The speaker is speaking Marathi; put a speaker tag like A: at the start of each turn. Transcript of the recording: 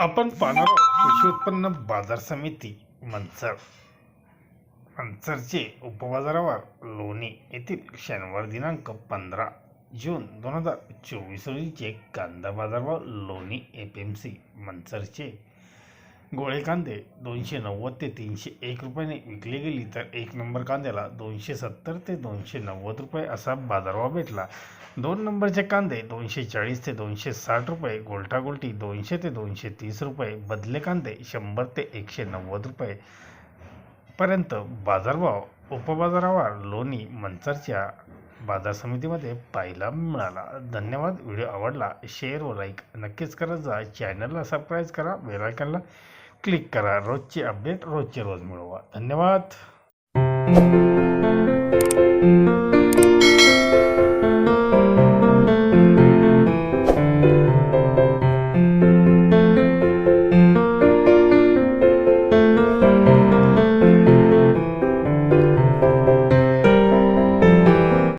A: आपण पाहणार आहोत कृषी उत्पन्न बाजार समिती मंचर. मंचरचे उपबाजारावर लोणी येथील शनिवार दिनांक पंधरा जून दोन हजार चोवीस रोजीचे कांदा बाजारभाव लोणी एफ एम सी मंचरचे गोळे कांदे दोनशे नव्वद ते तीनशे एक रुपयाने विकली गेली तर एक नंबर कांद्याला दोनशे सत्तर ते दोनशे नव्वद रुपये असा बाजारभाव भेटला. दोन नंबरचे कांदे दोनशे चाळीस ते दोनशे साठ रुपये गोलटागोलटी दोनशे ते दोनशे तीस रुपये बदले कांदे शंभर ते एकशे नव्वद रुपये पर्यंत बाजारभाव उपबाजारावर लोणी मंचरच्या बाजार समितीमध्ये पाहायला मिळाला. धन्यवाद. व्हिडिओ आवडला शेअर व लाईक नक्कीच करत जा चॅनलला सबस्क्राईब करा बेलायकनला क्लिक करा. रोजचे अपडेट रोजचे रोज मिळवा. धन्यवाद.